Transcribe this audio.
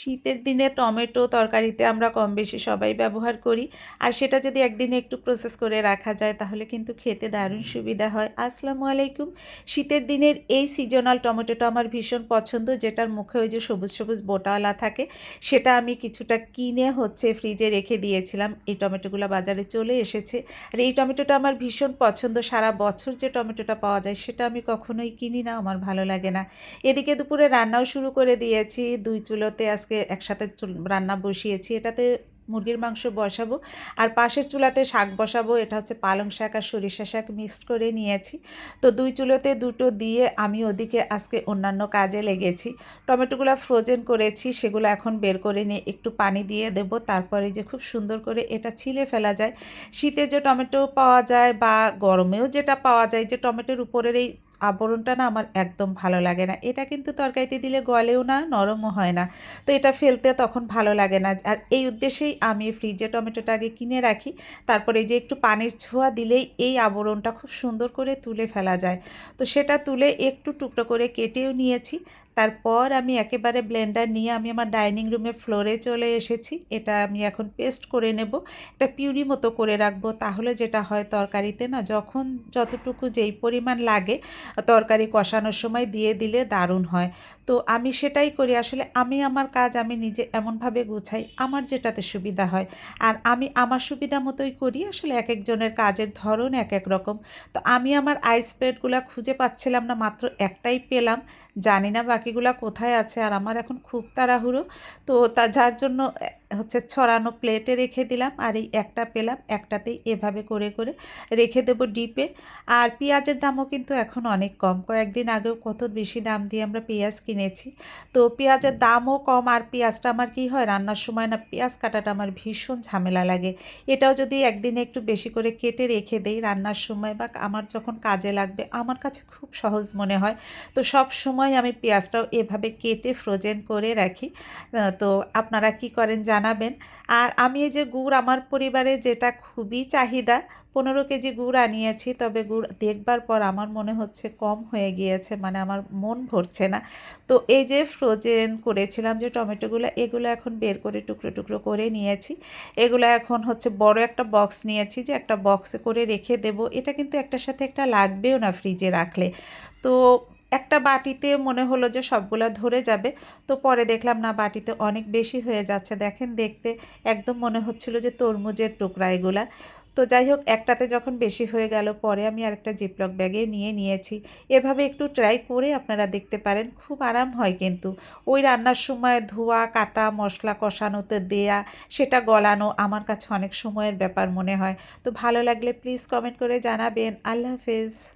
শীতের দিনে টমেটো তরকারিতে আমরা কম বেশি সবাই ব্যবহার করি। আর সেটা যদি একদিনে একটু প্রসেস করে রাখা যায়, তাহলে কিন্তু খেতে দারুণ সুবিধা হয়। আসসালামু আলাইকুম। শীতের দিনের এই সিজনাল টমেটোটা আমার ভীষণ পছন্দ, যেটার মুখে ওই যে সবুজ সবুজ বোটাওয়ালা থাকে, সেটা আমি কিছুটা কিনে হচ্ছে ফ্রিজে রেখে দিয়েছিলাম। এই টমেটোগুলো বাজারে চলে এসেছে। আর এই টমেটোটা আমার ভীষণ পছন্দ। সারা বছর যে টমেটোটা পাওয়া যায়, সেটা আমি কখনোই কিনি না, আমার ভালো লাগে না। এদিকে দুপুরে রান্নাও শুরু করে দিয়েছি। দুই চুলোতে আজকে একসাথে রান্না বসিয়েছি। এটাতে মুরগির মাংস বসাবো আর পাশের চুলাতে শাক বসাবো। এটা হচ্ছে পালং শাক আর সরিষা শাক মিক্সড করে নিয়েছি। তো দুই চুলোতে দুটো দিয়ে আমি ওদিকে আজকে অন্যান্য কাজে লেগেছি। টমেটোগুলো ফ্রোজেন করেছি, সেগুলো এখন বের করে নিয়ে একটু পানি দিয়ে দেব। তারপরে যে খুব সুন্দর করে এটা ছিলে ফেলা যায়। শীতে যে টমেটো পাওয়া যায় বা গরমেও যেটা পাওয়া যায় যে টমেটোর উপরের এই আবরণটা না আমার একদম ভালো লাগে না। এটা কিন্তু তরকারিতে দিলে গলেও না, নরমও হয় না। তো এটা ফেলতে তখন ভালো লাগে না। আর এই উদ্দেশ্যেই আমি ফ্রিজে টমেটোটা আগে কিনে রাখি। তারপরে যে একটু পানির ছোঁয়া দিলেই এই আবরণটা খুব সুন্দর করে তুলে ফেলা যায়। তো সেটা তুলে একটু টুকরো করে কেটেও নিয়েছি। তারপর আমি একেবারে ব্লেন্ডার নিয়ে আমি আমার ডাইনিং রুমে ফ্লোরে চলে এসেছি। এটা আমি এখন পেস্ট করে নেব। এটা পিউরি মতো করে রাখব তাহলে যেটা হয় তরকারিতে না যখন যতটুকু যেই পরিমাণ লাগে তরকারি কষানোর সময় দিয়ে দিলে দারুণ হয়। তো আমি সেটাই করি। আসলে আমি আমার কাজ আমি নিজে এমনভাবে গুছাই, আমার যেটাতে সুবিধা হয়। আর আমি আমার সুবিধা মতোই করি। আসলে এক একজনের কাজের ধরন এক এক রকম। তো আমি আমার আইস প্লেটগুলো খুঁজে পাচ্ছিলাম না, মাত্র একটাই পেলাম। জানি না বাকিগুলা কোথায় আছে আর আমার এখন খুব তাড়াহুড়ো। তো তা যার জন্য হচ্ছে ছড়ানো প্লেটে রেখে দিলাম আর এই একটা পেলাম একটাতেই এভাবে করে করে রেখে দেবো ডিপে। আর পেঁয়াজের দামও কিন্তু এখন অনেক কম। কয়েকদিন আগেও কত বেশি দাম দিয়ে আমরা পেঁয়াজ কিনেছি। তো পেঁয়াজের দামও কম আর পেঁয়াজটা আমার কি হয় রান্নার সময় না পেঁয়াজ কাটাটা আমার ভীষণ ঝামেলা লাগে। এটাও যদি একদিনে একটু বেশি করে কেটে রেখে দেই রান্নার সময় বা আমার যখন কাজে লাগবে আমার কাছে খুব সহজ মনে হয়। তো সব সময় আমি পেঁয়াজটাও এভাবে কেটে ফ্রোজেন করে রাখি। তো আপনারা কি করেন জানাবেন আর আমি এই যে গুড় আমার পরিবারে যেটা খুবই চাহিদা, পনেরো কেজি গুড় আনিয়েছি, তবে গুড় দেখবার পর আমার মনে হচ্ছে কম হয়ে গিয়েছে মানে আমার মন ভরছে না। তো এই যে ফ্রোজেন করেছিলাম যে টমেটোগুলো, এগুলো এখন বের করে টুকরো টুকরো করে নিয়েছি। এগুলো এখন হচ্ছে বড় একটা বক্স নিয়েছি যে একটা বক্সে করে রেখে দেব। এটা কিন্তু একটার সাথে একটা লাগবেও না ফ্রিজে রাখলে। তো একটা বাটিতে মনে হলো যে সবগুলা ধরে যাবে, তো পরে দেখলাম না, বাটিতে অনেক বেশি হয়ে যাচ্ছে। দেখেন, দেখতে একদম মনে হচ্ছিল যে তরমুজের টুকরা এগুলা। তো যাই হোক, একটাতে যখন বেশি হয়ে গেল, পরে আমি আরেকটা জিপলক ব্যাগে নিয়ে নিয়েছি। এভাবে একটু ট্রাই করে আপনারা দেখতে পারেন, খুব আরাম হয় কিন্তু। ওই রান্নার সময় ধোয়া, কাটা, মশলা কষানোতে দেয়া, সেটা গলানো আমার কাছে অনেক সময়ের ব্যাপার মনে হয়। তো ভালো লাগলে প্লিজ কমেন্ট করে জানাবেন। আল্লাহ হাফেজ।